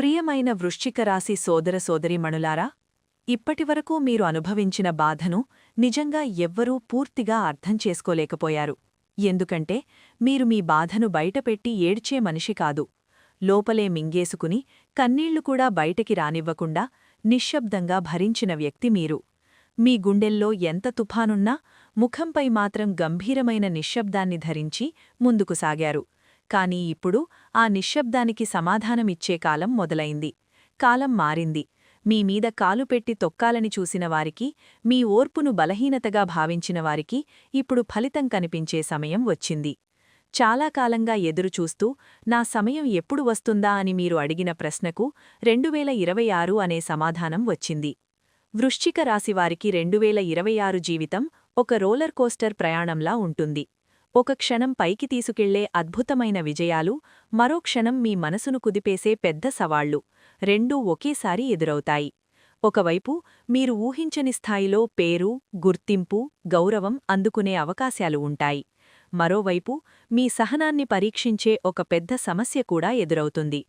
ప్రియమైన వృశ్చిక రాశి సోదర సోదరిమణులారా ఇప్పటివరకు మీరు అనుభవించిన బాధను నిజంగా ఎవ్వరూ పూర్తిగా అర్థం చేసుకోలేకపోయారు. ఎందుకంటే మీరు మీ బాధను బయటపెట్టి ఏడ్చే మనిషి కాదు. లోపలే మింగేసుకుని కన్నీళ్ళు కూడా బయటకి రానివ్వకుండా నిశ్శబ్దంగా భరించిన వ్యక్తి మీరు. మీ గుండెల్లో ఎంత తుఫానున్నా ముఖంపై మాత్రం గంభీరమైన నిశ్శబ్దాన్ని ధరించి ముందుకు సాగారు. కాని ఇప్పుడు ఆ నిశ్శబ్దానికి సమాధానమిచ్చే కాలం మొదలైంది. కాలం మారింది. మీ మీద కాలు పెట్టి తొక్కాలని చూసిన వారికి మీ ఓర్పును బలహీనతగా భావించిన వారికి ఇప్పుడు ఫలితం కనిపించే సమయం వచ్చింది. చాలా కాలంగా ఎదురుచూస్తూ నా సమయం ఎప్పుడు వస్తుందా అని మీరు అడిగిన ప్రశ్నకు రెండువేల ఇరవై ఆరు అనే సమాధానం వచ్చింది. వృశ్చిక రాశివారికి రెండువేల ఇరవై ఆరు జీవితం ఒక రోలర్ కోస్టర్ ప్రయాణంలా ఉంటుంది. ఒక క్షణం పైకి తీసుకెళ్ళే అద్భుతమైన విజయాలు మరో క్షణం మీ మనసును కుదిపేసే పెద్ద సవాళ్ళు రెండూ ఒకేసారి ఎదురవుతాయి. ఒకవైపు మీరు ఊహించని స్థాయిలో పేరు గుర్తింపు గౌరవం అందుకునే అవకాశాలు ఉంటాయి. మరోవైపు మీ సహనాన్ని పరీక్షించే ఒక పెద్ద సమస్య కూడా ఎదురవుతుంది.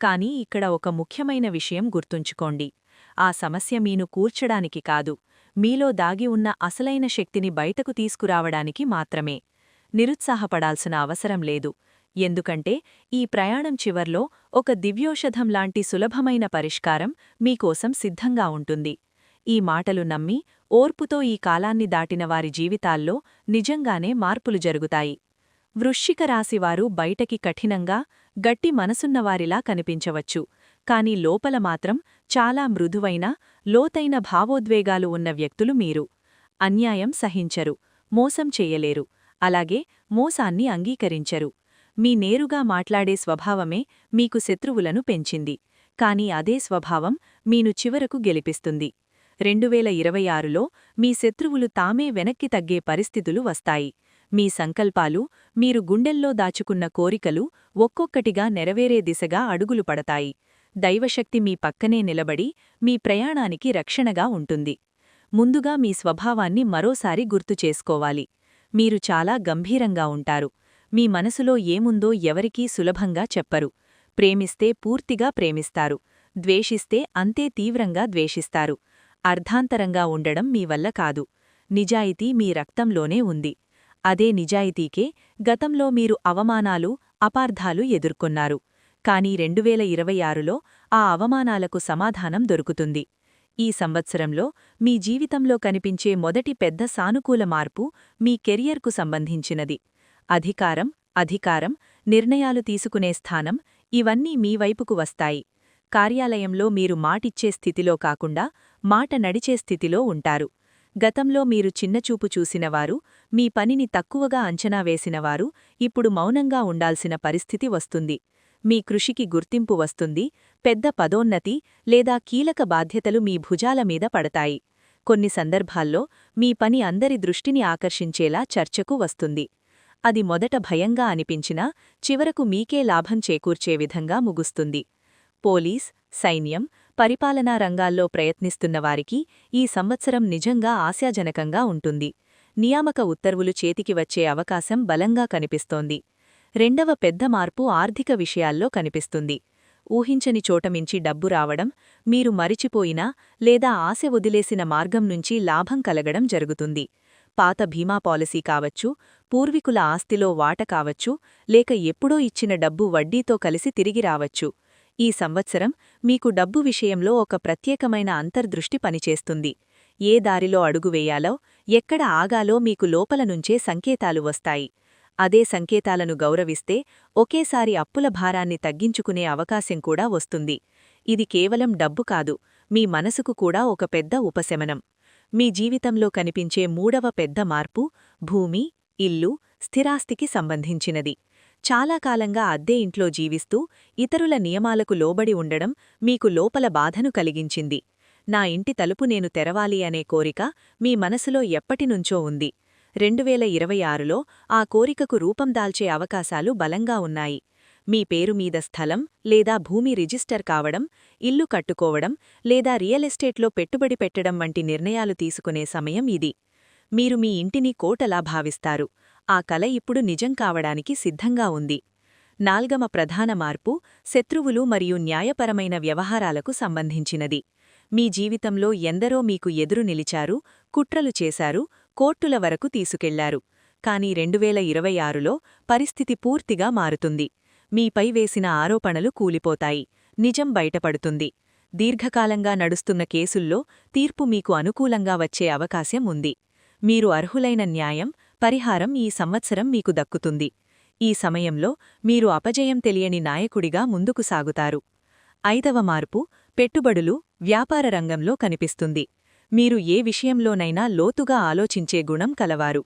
కానీ ఇక్కడ ఒక ముఖ్యమైన విషయం గుర్తుంచుకోండి. ఆ సమస్య మీను కూర్చడానికి కాదు మీలో దాగి ఉన్న అసలైన శక్తిని బయటకు తీసుకురావడానికి మాత్రమే. నిరుత్సాహపడాల్సిన అవసరం లేదు. ఎందుకంటే ఈ ప్రయాణం చివర్లో ఒక దివ్యోషధం లాంటి సులభమైన పరిష్కారం మీకోసం సిద్ధంగా ఉంటుంది. ఈ మాటలు నమ్మి ఓర్పుతో ఈ కాలాన్ని దాటిన వారి జీవితాల్లో నిజంగానే మార్పులు జరుగుతాయి. వృశ్చిక రాశివారు బయటకి కఠినంగా గట్టి మనసున్నవారిలా కనిపించవచ్చు. కాని లోపల మాత్రం చాలా మృదువైన లోతైన భావోద్వేగాలు ఉన్న వ్యక్తులు మీరు. అన్యాయం సహించరు మోసం చెయ్యలేరు అలాగే మోసాన్ని అంగీకరించరు. మీ నేరుగా మాట్లాడే స్వభావమే మీకు శత్రువులను పెంచింది. కాని అదే స్వభావం మీను చివరకు గెలిపిస్తుంది. రెండువేల ఇరవై ఆరులో మీ శత్రువులు తామే వెనక్కి తగ్గే పరిస్థితులు వస్తాయి. మీ సంకల్పాలు మీరు గుండెల్లో దాచుకున్న కోరికలు ఒక్కొక్కటిగా నెరవేరే దిశగా అడుగులు పడతాయి. దైవశక్తి మీ పక్కనే నిలబడి మీ ప్రయాణానికి రక్షణగా ఉంటుంది. ముందుగా మీ స్వభావాన్ని మరోసారి గుర్తు చేసుకోవాలి. మీరు చాలా గంభీరంగా ఉంటారు. మీ మనసులో ఏముందో ఎవరికీ సులభంగా చెప్పరు. ప్రేమిస్తే పూర్తిగా ప్రేమిస్తారు. ద్వేషిస్తే అంతే తీవ్రంగా ద్వేషిస్తారు. అర్ధాంతరంగా ఉండడం మీ వల్ల కాదు. నిజాయితీ మీ రక్తంలోనే ఉంది. అదే నిజాయితీకే గతంలో మీరు అవమానాలు అపార్థాలు ఎదుర్కొన్నారు. కాని రెండువేల ఇరవై ఆరులో ఆ అవమానాలకు సమాధానం దొరుకుతుంది. ఈ సంవత్సరంలో మీ జీవితంలో కనిపించే మొదటి పెద్ద సానుకూల మార్పు మీ కెరియర్కు సంబంధించినది. అధికారం అధికారం నిర్ణయాలు తీసుకునే స్థానం ఇవన్నీ మీ వైపుకు వస్తాయి. కార్యాలయంలో మీరు మాటిచ్చే స్థితిలో కాకుండా మాట నడిచే స్థితిలో ఉంటారు. గతంలో మీరు చిన్నచూపు చూసినవారు మీ పనిని తక్కువగా అంచనా వేసినవారు ఇప్పుడు మౌనంగా ఉండాల్సిన పరిస్థితి వస్తుంది. మీ కృషికి గుర్తింపు వస్తుంది పెద్ద పదోన్నతి లేదా కీలక బాధ్యతలు మీ భుజాల మీద పడతాయి. కొన్ని సందర్భాల్లో మీ పని అందరి దృష్టిని ఆకర్షించేలా చర్చకు వస్తుంది. అది మొదట భయంగా అనిపించినా చివరకు మీకే లాభం చేకూర్చే విధంగా ముగుస్తుంది. పోలీస్ సైన్యం పరిపాలనా రంగాల్లో ప్రయత్నిస్తున్నవారికి ఈ సంవత్సరం నిజంగా ఆశాజనకంగా ఉంటుంది. నియామక ఉత్తర్వులు చేతికి వచ్చే అవకాశం బలంగా కనిపిస్తోంది. రెండవ పెద్ద మార్పు ఆర్థిక విషయాల్లో కనిపిస్తుంది. ఊహించని చోటమించి డబ్బు రావడం మీరు మరిచిపోయినా లేదా ఆశ వదిలేసిన మార్గం నుంచి లాభం కలగడం జరుగుతుంది. పాత బీమా పాలసీ కావచ్చు పూర్వీకుల ఆస్తిలో వాట కావచ్చు లేక ఎప్పుడో ఇచ్చిన డబ్బు వడ్డీతో కలిసి తిరిగి రావచ్చు. ఈ సంవత్సరం మీకు డబ్బు విషయంలో ఒక ప్రత్యేకమైన అంతర్దృష్టి పనిచేస్తుంది. ఏ దారిలో అడుగువేయాలో ఎక్కడ ఆగాలో మీకు లోపల నుంచే సంకేతాలు వస్తాయి. అదే సంకేతాలను గౌరవిస్తే ఒకేసారి అప్పుల భారాన్ని తగ్గించుకునే అవకాశం కూడా వస్తుంది. ఇది కేవలం డబ్బు కాదు మీ మనసుకు కూడా ఒక పెద్ద ఉపశమనం. మీ జీవితంలో కనిపించే మూడవ పెద్ద మార్పు భూమి ఇల్లు స్థిరాస్తికి సంబంధించినది. చాలా కాలంగా అద్దె ఇంట్లో జీవిస్తూ ఇతరుల నియమాలకు లోబడి ఉండడం మీకు లోపల బాధను కలిగించింది. నా ఇంటి తలుపు నేను తెరవాలి అనే కోరిక మీ మనసులో ఎప్పటినుంచో ఉంది. రెండువేల ఇరవై ఆరులో ఆ కోరికకు రూపం దాల్చే అవకాశాలు బలంగా ఉన్నాయి. మీ పేరు మీద స్థలం లేదా భూమి రిజిస్టర్ కావడం ఇల్లు కట్టుకోవడం లేదా రియల్ ఎస్టేట్లో పెట్టుబడి పెట్టడం వంటి నిర్ణయాలు తీసుకునే సమయం ఇది. మీరు మీ ఇంటిని కోటలా భావిస్తారు. ఆ కల ఇప్పుడు నిజం కావడానికి సిద్ధంగా ఉంది. నాల్గమ ప్రధాన మార్పు శత్రువులు మరియు న్యాయపరమైన వ్యవహారాలకు సంబంధించినది. మీ జీవితంలో ఎందరో మీకు ఎదురు నిలిచారు కుట్రలు చేశారు కోర్టుల వరకు తీసుకెళ్ళారు. కాని రెండువేల ఇరవై ఆరులో పరిస్థితి పూర్తిగా మారుతుంది. మీపై వేసిన ఆరోపణలు కూలిపోతాయి. నిజం బయటపడుతుంది. దీర్ఘకాలంగా నడుస్తున్న కేసుల్లో తీర్పు మీకు అనుకూలంగా వచ్చే అవకాశం ఉంది. మీరు అర్హులైన న్యాయం పరిహారం ఈ సంవత్సరం మీకు దక్కుతుంది. ఈ సమయంలో మీరు అపజయం తెలియని నాయకుడిగా ముందుకు సాగుతారు. ఐదవ మార్పు పెట్టుబడులు వ్యాపార రంగంలో కనిపిస్తుంది. మీరు ఏ విషయంలోనైనా లోతుగా ఆలోచించే గుణం కలవారు.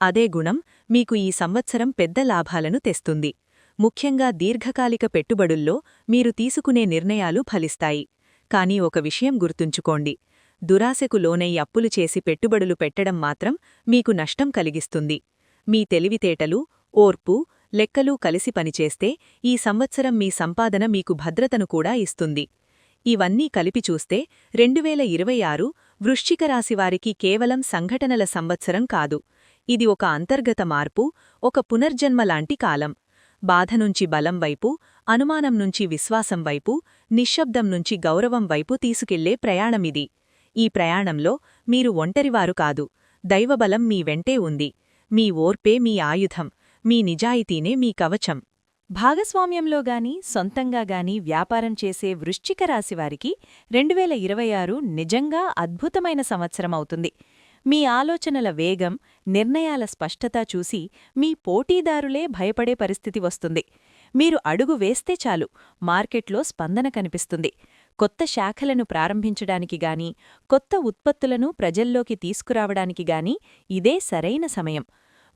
అదే గుణం మీకు ఈ సంవత్సరం పెద్ద లాభాలను తెస్తుంది. ముఖ్యంగా దీర్ఘకాలిక పెట్టుబడుల్లో మీరు తీసుకునే నిర్ణయాలు ఫలిస్తాయి. కానీ ఒక విషయం గుర్తుంచుకోండి. దురాశకు లోనై అప్పులు చేసి పెట్టుబడులు పెట్టడం మాత్రం మీకు నష్టం కలిగిస్తుంది. మీ తెలివితేటలు ఓర్పు లెక్కలు కలిసి పనిచేస్తే ఈ సంవత్సరం మీ సంపాదన మీకు భద్రతను కూడా ఇస్తుంది. ఇవన్నీ కలిపి చూస్తే రెండువేల ఇరవై ఆరు వృశ్చికరాశివారికి కేవలం సంఘటనల సంవత్సరం కాదు. ఇది ఒక అంతర్గత మార్పు ఒక పునర్జన్మలాంటి కాలం. బాధ నుంచి బలం వైపు అనుమానం నుంచి విశ్వాసం వైపు నిశ్శబ్దం నుంచి గౌరవం వైపు తీసుకెళ్ళే ప్రయాణమిది ఈ ప్రయాణంలో మీరు ఒంటరివారు కాదు. దైవబలం మీ వెంటే ఉంది. మీ ఓర్పే మీ ఆయుధం. మీ నిజాయితీనే మీ కవచం. భాగస్వామ్యంలో గాని సొంతంగా గాని వ్యాపారం చేసే వృశ్చిక రాశివారికి రెండువేల ఇరవై ఆరు నిజంగా అద్భుతమైన సంవత్సరం అవుతుంది. మీ ఆలోచనల వేగం నిర్ణయాల స్పష్టత చూసి మీ పోటీదారులే భయపడే పరిస్థితి వస్తుంది. మీరు అడుగు వేస్తే చాలు మార్కెట్లో స్పందన కనిపిస్తుంది. కొత్త శాఖలను ప్రారంభించడానికి గాని కొత్త ఉత్పత్తులను ప్రజల్లోకి తీసుకురావడానికి గాని ఇదే సరైన సమయం.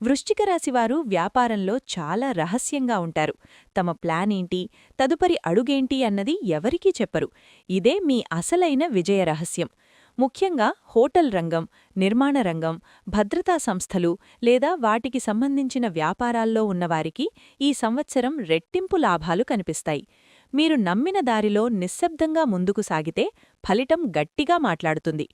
వృశ్చిక రాశివారు వ్యాపారంలో చాలా రహస్యంగా ఉంటారు. తమ ప్లానేంటి తదుపరి అడుగేంటి అన్నది ఎవరికీ చెప్పరు. ఇదే మీ అసలైన విజయ రహస్యం. ముఖ్యంగా హోటల్ రంగం నిర్మాణ రంగం భద్రతా సంస్థలు లేదా వాటికి సంబంధించిన వ్యాపారాల్లో ఉన్నవారికి ఈ సంవత్సరం రెట్టింపు లాభాలు కనిపిస్తాయి. మీరు నమ్మిన దారిలో నిశ్శబ్దంగా ముందుకు సాగితే ఫలితం గట్టిగా మాట్లాడుతుంది.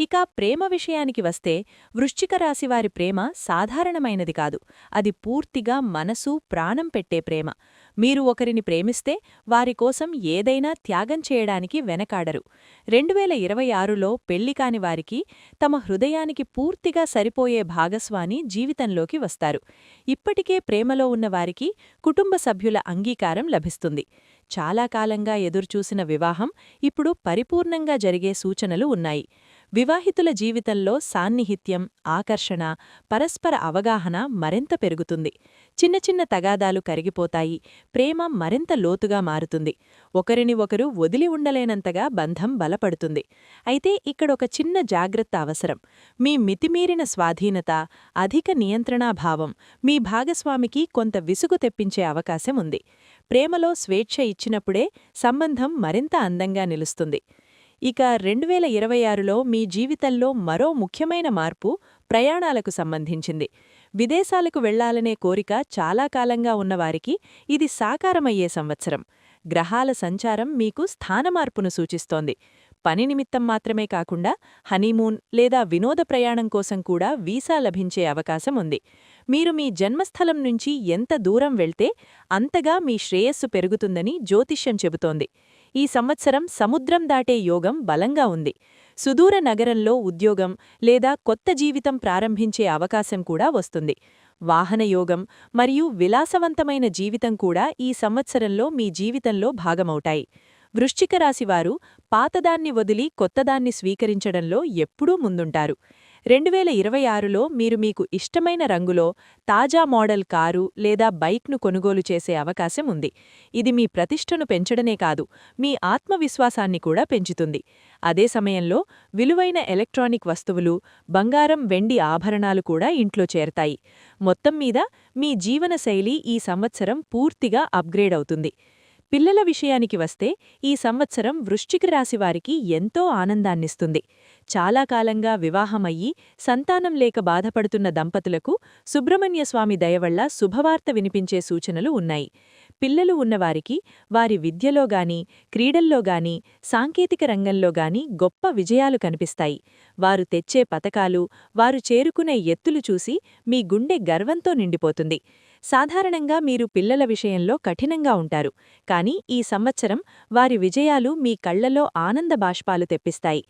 ఇక ప్రేమ విషయానికి వస్తే వృశ్చిక రాశివారి ప్రేమ సాధారణమైనది కాదు. అది పూర్తిగా మనసు ప్రాణం పెట్టే ప్రేమ. మీరు ఒకరిని ప్రేమిస్తే వారికోసం ఏదైనా త్యాగం చేయడానికి వెనకాడరు. రెండువేల ఇరవై ఆరులో పెళ్ళికాని వారికి తమ హృదయానికి పూర్తిగా సరిపోయే భాగస్వాని జీవితంలోకి వస్తారు. ఇప్పటికే ప్రేమలో ఉన్నవారికి కుటుంబ సభ్యుల అంగీకారం లభిస్తుంది. చాలా కాలంగా ఎదురుచూసిన వివాహం ఇప్పుడు పరిపూర్ణంగా జరిగే సూచనలు ఉన్నాయి. వివాహితుల జీవితంలో సాన్నిహిత్యం ఆకర్షణ పరస్పర అవగాహన మరింత పెరుగుతుంది. చిన్న చిన్న తగాదాలు కరిగిపోతాయి. ప్రేమ మరింత లోతుగా మారుతుంది. ఒకరిని ఒకరు వదిలి ఉండలేనంతగా బంధం బలపడుతుంది. అయితే ఇక్కడొక చిన్న జాగ్రత్త అవసరం. మీ మితిమీరిన స్వాధీనత అధిక నియంత్రణాభావం మీ భాగస్వామికి కొంత విసుగు తెప్పించే అవకాశం ఉంది. ప్రేమలో స్వేచ్ఛ ఇచ్చినప్పుడే సంబంధం మరింత అందంగా నిలుస్తుంది. ఇక రెండువేల ఇరవై ఆరులో మీ జీవితంలో మరో ముఖ్యమైన మార్పు ప్రయాణాలకు సంబంధించింది. విదేశాలకు వెళ్ళాలనే కోరిక చాలా కాలంగా ఉన్నవారికి ఇది సాకారమయ్యే సంవత్సరం. గ్రహాల సంచారం మీకు స్థానమార్పును సూచిస్తోంది. పని నిమిత్తం మాత్రమే కాకుండా హనీమూన్ లేదా వినోద ప్రయాణం కోసం కూడా వీసా లభించే అవకాశం ఉంది. మీరు మీ జన్మస్థలం నుంచి ఎంత దూరం వెళ్తే అంతగా మీ శ్రేయస్సు పెరుగుతుందని జ్యోతిష్యం చెబుతోంది. ఈ సంవత్సరం సముద్రం దాటే యోగం బలంగా ఉంది. సుదూర నగరంలో ఉద్యోగం లేదా కొత్త జీవితం ప్రారంభించే అవకాశం కూడా వస్తుంది. వాహనయోగం మరియు విలాసవంతమైన జీవితం కూడా ఈ సంవత్సరంలో మీ జీవితంలో భాగమవుతాయి. వృశ్చిక రాశివారు పాతదాన్ని వదిలి కొత్తదాన్ని స్వీకరించడంలో ఎప్పుడూ ముందుంటారు. రెండువేల ఇరవై ఆరులో మీరు మీకు ఇష్టమైన రంగులో తాజా మోడల్ కారు లేదా బైక్ను కొనుగోలు చేసే అవకాశం ఉంది. ఇది మీ ప్రతిష్టను పెంచడమే కాదు మీ ఆత్మవిశ్వాసాన్ని కూడా పెంచుతుంది. అదే సమయంలో విలువైన ఎలక్ట్రానిక్ వస్తువులు బంగారం వెండి ఆభరణాలు కూడా ఇంట్లో చేరతాయి. మొత్తం మీద మీ జీవనశైలి ఈ సంవత్సరం పూర్తిగా అప్గ్రేడ్ అవుతుంది. పిల్లల విషయానికి వస్తే ఈ సంవత్సరం వృశ్చిక రాశివారికి ఎంతో ఆనందాన్నిస్తుంది. చాలా కాలంగా వివాహమయ్యి సంతానం లేక బాధపడుతున్న దంపతులకు సుబ్రహ్మణ్యస్వామి దయవల్ల శుభవార్త వినిపించే సూచనలు ఉన్నాయి. పిల్లలు ఉన్నవారికి వారి విద్యలోగాని క్రీడల్లోగాని సాంకేతిక రంగంలోగాని గొప్ప విజయాలు కనిపిస్తాయి. వారు తెచ్చే పతకాలు వారు చేరుకునే ఎత్తులు చూసి మీ గుండె గర్వంతో నిండిపోతుంది. సాధారణంగా మీరు పిల్లల విషయంలో కఠినంగా ఉంటారు. కానీ ఈ సంవత్సరం వారి విజయాలు మీ కళ్ళలో ఆనంద బాష్పాలు తెప్పిస్తాయి.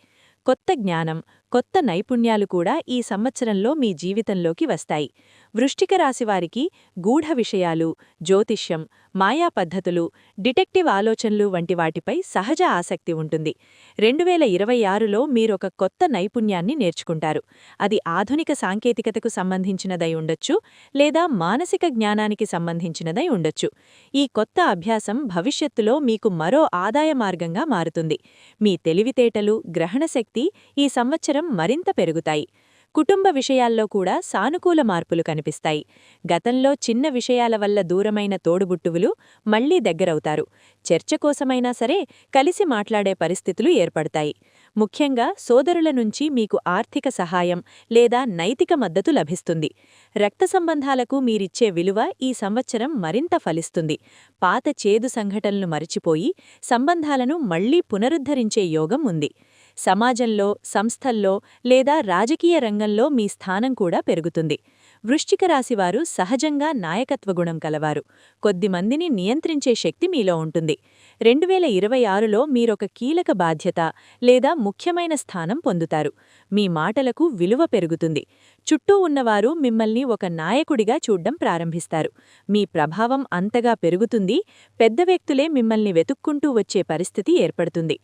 కొత్త జ్ఞానం కొత్త నైపుణ్యాలు కూడా ఈ సంవత్సరంలో మీ జీవితంలోకి వస్తాయి. వృష్టిక రాశివారికి గూఢ విషయాలు జ్యోతిష్యం మాయా పద్ధతులు డిటెక్టివ్ ఆలోచనలు వంటి వాటిపై సహజ ఆసక్తి ఉంటుంది. రెండు వేల ఇరవై ఆరులో మీరొక కొత్త నైపుణ్యాన్ని నేర్చుకుంటారు. అది ఆధునిక సాంకేతికతకు సంబంధించినదై ఉండొచ్చు లేదా మానసిక జ్ఞానానికి సంబంధించినదై ఉండొచ్చు. ఈ కొత్త అభ్యాసం భవిష్యత్తులో మీకు మరో ఆదాయ మార్గంగా మారుతుంది. మీ తెలివితేటలు గ్రహణశక్తి ఈ సంవత్సరం మరింత పెరుగుతాయి. కుటుంబ విషయాల్లో కూడా సానుకూల మార్పులు కనిపిస్తాయి. గతంలో చిన్న విషయాల వల్ల దూరమైన తోడుబుట్టువులు మళ్ళీ దగ్గరవుతారు. చర్చ కోసమైనా సరే కలిసి మాట్లాడే పరిస్థితులు ఏర్పడతాయి. ముఖ్యంగా సోదరుల నుంచి మీకు ఆర్థిక సహాయం లేదా నైతిక మద్దతు లభిస్తుంది. రక్త సంబంధాలకు మీరిచ్చే విలువ ఈ సంవత్సరం మరింత ఫలిస్తుంది. పాత చేదు సంఘటనలు మరిచిపోయి సంబంధాలను మళ్ళీ పునరుద్ధరించే యోగం ఉంది. సమాజంలో సంస్థల్లో లేదా రాజకీయ రంగంలో మీ స్థానం కూడా పెరుగుతుంది. వృశ్చిక రాశివారు సహజంగా నాయకత్వగుణం కలవారు. కొద్దిమందిని నియంత్రించే శక్తి మీలో ఉంటుంది. రెండు వేల ఇరవై ఆరులో మీరొక కీలక బాధ్యత లేదా ముఖ్యమైన స్థానం పొందుతారు. మీ మాటలకు విలువ పెరుగుతుంది. చుట్టూ ఉన్నవారు మిమ్మల్ని ఒక నాయకుడిగా చూడ్డం ప్రారంభిస్తారు. మీ ప్రభావం అంతగా పెరుగుతుంది. పెద్ద వ్యక్తులే మిమ్మల్ని వెతుక్కుంటూ వచ్చే పరిస్థితి ఏర్పడుతుంది.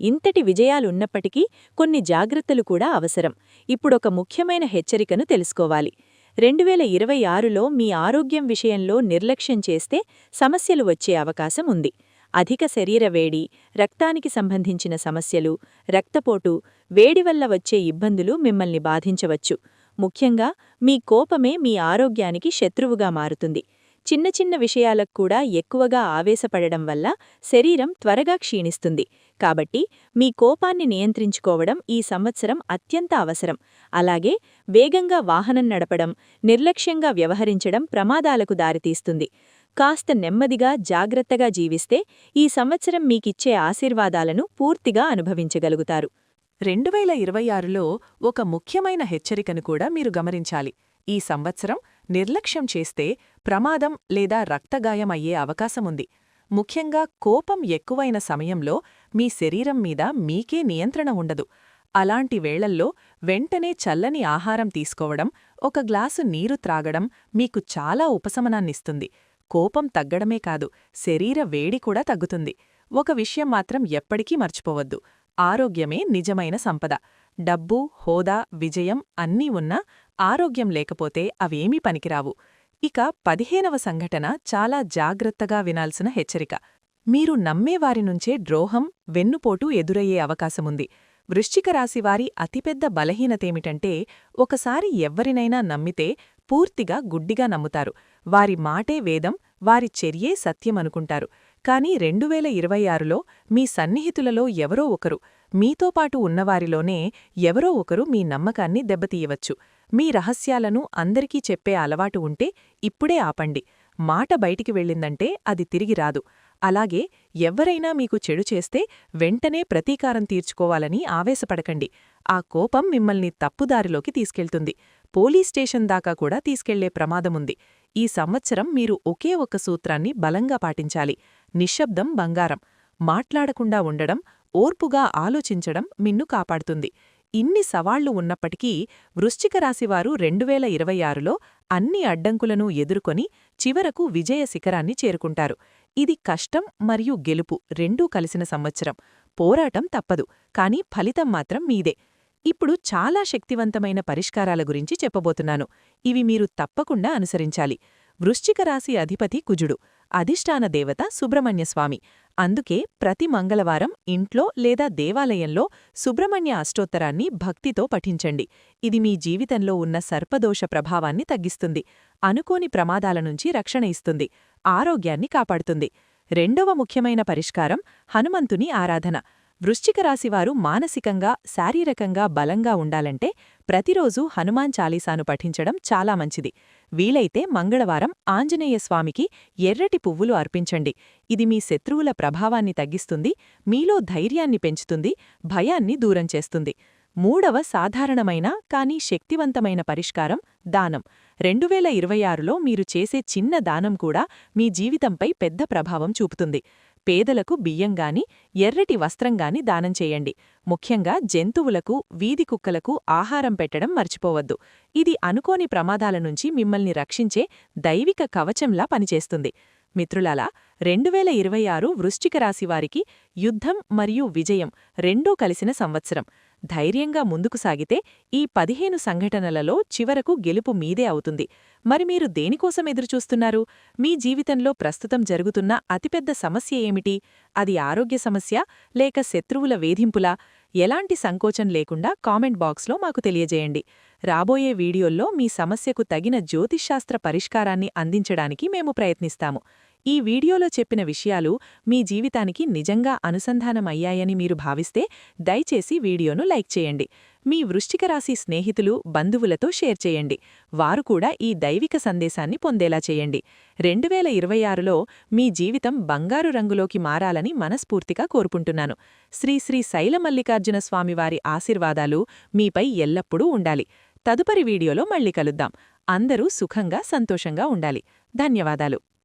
ఇంతటి విజయాలున్నప్పటికీ కొన్ని జాగ్రత్తలు కూడా అవసరం. ఇప్పుడొక ముఖ్యమైన హెచ్చరికను తెలుసుకోవాలి. రెండువేల ఇరవై ఆరులో మీ ఆరోగ్యం విషయంలో నిర్లక్ష్యం చేస్తే సమస్యలు వచ్చే అవకాశం ఉంది. అధిక శరీర వేడి రక్తానికి సంబంధించిన సమస్యలు రక్తపోటు వేడి వల్ల వచ్చే ఇబ్బందులు మిమ్మల్ని బాధించవచ్చు. ముఖ్యంగా మీ కోపమే మీ ఆరోగ్యానికి శత్రువుగా మారుతుంది. చిన్న చిన్న విషయాలకు కూడా ఎక్కువగా ఆవేశపడడం వల్ల శరీరం త్వరగా క్షీణిస్తుంది. కాబట్టి మీ కోపాన్ని నియంత్రించుకోవడం ఈ సంవత్సరం అత్యంత అవసరం. అలాగే వేగంగా వాహనం నడపడం నిర్లక్ష్యంగా వ్యవహరించడం ప్రమాదాలకు దారితీస్తుంది. కాస్త నెమ్మదిగా జాగ్రత్తగా జీవిస్తే ఈ సంవత్సరం మీకిచ్చే ఆశీర్వాదాలను పూర్తిగా అనుభవించగలుగుతారు. రెండువేల ఇరవై ఆరులో ఒక ముఖ్యమైన హెచ్చరికను కూడా మీరు గమనించాలి. ఈ సంవత్సరం నిర్లక్ష్యం చేస్తే ప్రమాదం లేదా రక్తగాయం అయ్యే అవకాశముంది. ముఖ్యంగా కోపం ఎక్కువైన సమయంలో మీ శరీరం మీద మీకే నియంత్రణ ఉండదు. అలాంటి వేళల్లో వెంటనే చల్లని ఆహారం తీసుకోవడం ఒక గ్లాసు నీరు త్రాగడం మీకు చాలా ఉపశమనాన్నిస్తుంది. కోపం తగ్గడమే కాదు శరీర వేడి కూడా తగ్గుతుంది. ఒక విషయం మాత్రం ఎప్పటికీ మర్చిపోవద్దు. ఆరోగ్యమే నిజమైన సంపద. డబ్బు హోదా విజయం అన్నీ ఉన్నా ఆరోగ్యం లేకపోతే అవేమీ పనికిరావు. ఇక పదిహేనవ సంఘటన చాలా జాగ్రత్తగా వినాల్సిన హెచ్చరిక. మీరు నమ్మేవారి నుంచే ద్రోహం వెన్నుపోటు ఎదురయ్యే అవకాశముంది. వృశ్చిక రాశివారి అతిపెద్ద బలహీనతేమిటంటే ఒకసారి ఎవ్వరినైనా నమ్మితే పూర్తిగా గుడ్డిగా నమ్ముతారు. వారి మాటే వేదం వారి చర్యే సత్యమనుకుంటారు. కాని రెండువేల ఇరవై ఆరులో మీ సన్నిహితులలో ఎవరో ఒకరు మీతో పాటు ఉన్నవారిలోనే ఎవరో ఒకరు మీ నమ్మకాన్ని దెబ్బతీయవచ్చు. మీ రహస్యాలను అందరికీ చెప్పే అలవాటు ఉంటే ఇప్పుడే ఆపండి. మాట బయటికి వెళ్ళిందంటే అది తిరిగి రాదు. అలాగే ఎవరైనా మీకు చెడు చేస్తే వెంటనే ప్రతీకారం తీర్చుకోవాలని ఆవేశపడకండి. ఆ కోపం మిమ్మల్ని తప్పుదారిలోకి తీసుకెళ్తుంది. పోలీస్ స్టేషన్ దాకా కూడా తీసుకెళ్ళే ప్రమాదముంది. ఈ సంవత్సరం మీరు ఒకే ఒక్క సూత్రాన్ని బలంగా పాటించాలి. నిశ్శబ్దం బంగారం. మాట్లాడకుండా ఉండడం ఓర్పుగా ఆలోచించడం మిన్ను కాపాడుతుంది. ఇన్ని సవాళ్ళు ఉన్నప్పటికీ వృశ్చిక రాశివారు రెండువేల ఇరవై ఆరులో అన్ని అడ్డంకులను ఎదుర్కొని చివరకు విజయ శిఖరాన్ని చేరుకుంటారు. ఇది కష్టం మరియు గెలుపు రెండూ కలిసిన సంవత్సరం. పోరాటం తప్పదు కాని ఫలితం మాత్రం మీదే. ఇప్పుడు చాలా శక్తివంతమైన పరిష్కారాల గురించి చెప్పబోతున్నాను. ఇవి మీరు తప్పకుండా అనుసరించాలి. వృశ్చిక రాశి అధిపతి కుజుడు అధిష్టాన దేవత సుబ్రహ్మణ్యస్వామి అందుకే ప్రతి మంగళవారం ఇంట్లో లేదా దేవాలయంలో సుబ్రహ్మణ్య అష్టోత్తరాన్ని భక్తితో పఠించండి. ఇది మీ జీవితంలో ఉన్న సర్పదోష ప్రభావాన్ని తగ్గిస్తుంది. అనుకోని ప్రమాదాల నుంచి రక్షణ ఇస్తుంది. ఆరోగ్యాన్ని కాపాడుతుంది. రెండవ ముఖ్యమైన పరిష్కారం హనుమంతుని ఆరాధన. వృశ్చిక రాశివారు మానసికంగా శారీరకంగా బలంగా ఉండాలంటే ప్రతిరోజూ హనుమాన్ చాలీసాను పఠించడం చాలా మంచిది. వీలైతే మంగళవారం ఆంజనేయస్వామికి ఎర్రటి పువ్వులు అర్పించండి. ఇది మీ శత్రువుల ప్రభావాన్ని తగ్గిస్తుంది మీలో ధైర్యాన్ని పెంచుతుంది భయాన్ని దూరం చేస్తుంది. మూడవ సాధారణమైన కానీ శక్తివంతమైన పరిష్కారం దానం. రెండు వేల ఇరవై ఆరులో మీరు చేసే చిన్న దానం కూడా మీ జీవితంపై పెద్ద ప్రభావం చూపుతుంది. పేదలకు బియ్యంగాని ఎర్రటి వస్త్రంగాని దానం చేయండి. ముఖ్యంగా జంతువులకు వీధి కుక్కలకు ఆహారం పెట్టడం మర్చిపోవద్దు. ఇది అనుకోని ప్రమాదాల నుంచి మిమ్మల్ని రక్షించే దైవిక కవచంలా పనిచేస్తుంది. మిత్రులాలా రెండువేల ఇరవై ఆరు వృశ్చిక రాశివారికి యుద్ధం మరియు విజయం రెండూ కలిసిన సంవత్సరం. ధైర్యంగా ముందుకు సాగితే ఈ పదిహేను సంఘటనలలో చివరకు గెలుపు మీదే అవుతుంది. మరి మీరు దేనికోసం ఎదురుచూస్తున్నారు? మీ జీవితంలో ప్రస్తుతం జరుగుతున్న అతిపెద్ద సమస్య ఏమిటి? అది ఆరోగ్య సమస్య లేక శత్రువుల వేధింపులా? ఎలాంటి సంకోచం లేకుండా కామెంట్ బాక్స్లో మాకు తెలియజేయండి. రాబోయే వీడియోల్లో మీ సమస్యకు తగిన జ్యోతిష్శాస్త్ర పరిష్కారాన్ని అందించడానికి మేము ప్రయత్నిస్తాము. ఈ వీడియోలో చెప్పిన విషయాలు మీ జీవితానికి నిజంగా అనుసంధానమయ్యాయని మీరు భావిస్తే దయచేసి వీడియోను లైక్ చేయండి. మీ వృశ్చిక రాశి స్నేహితులు బంధువులతో షేర్ చేయండి. వారు కూడా ఈ దైవిక సందేశాన్ని పొందేలా చేయండి. రెండు వేల ఇరవై ఆరులో మీ జీవితం బంగారు రంగులోకి మారాలని మనస్ఫూర్తిగా కోరుకుంటున్నాను. శ్రీ శ్రీ శైలమల్లికార్జున స్వామివారి ఆశీర్వాదాలు మీపై ఎల్లప్పుడూ ఉండాలి. తదుపరి వీడియోలో మళ్ళీ కలుద్దాం. అందరూ సుఖంగా సంతోషంగా ఉండాలి. ధన్యవాదాలు.